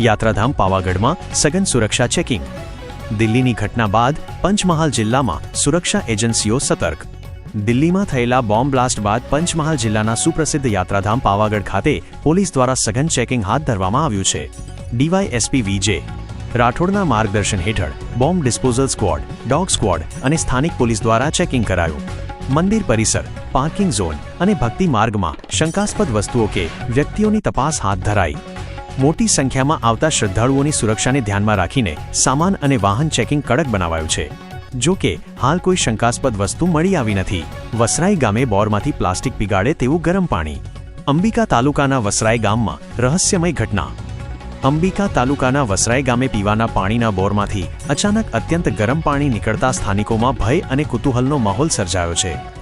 યાત્રાધામ પાવાગઢમાં સઘન સુરક્ષા ચેકિંગ. દિલ્હીની ઘટના બાદ પંચમહાલ જિલ્લામાં સુરક્ષા એજન્સીઓ સતર્ક. દિલ્હીમાં થયેલા બોમ્બ બ્લાસ્ટ બાદ પંચમહાલ જિલ્લાના સુપ્રસિદ્ધ યાત્રાધામ પાવાગઢ ખાતે પોલીસ દ્વારા સઘન ચેકિંગ હાથ ધરવામાં આવ્યું છે. ડીવાયએસપી વીજે. રાઠોડના માર્ગદર્શન હેઠળ bomb disposal squad, dog squad અને સ્થાનિક પોલીસ દ્વારા ચેકિંગ કરાયું. મંદિર પરિસર, પાર્કિંગ ઝોન અને ભક્તિ માર્ગમાં શંકાસ્પદ વસ્તુઓ કે વ્યક્તિઓની તપાસ હાથ ધરાઈ. મોટી સંખ્યામાં આવતા શ્રદ્ધાળુઓની સુરક્ષાને ધ્યાનમાં રાખીને સામાન અને વાહન ચેકિંગ કડક બનાવાયું છે. જો કે, હાલ કોઈ શંકાસ્પદ વસ્તુ મળી આવી નથી. વસરાઈ ગામે બોરમાંથી પ્લાસ્ટિક પીગાડે તેવું ગરમ પાણી. અંબિકા તાલુકાના વસરાઈ ગામમાં રહસ્યમય ઘટના. અંબિકા તાલુકાના વસરાઈ ગામે પીવાના પાણીના બોરમાંથી અચાનક અત્યંત ગરમ પાણી નીકળતા સ્થાનિકોમાં ભય અને કુતૂહલનો માહોલ સર્જાયો છે.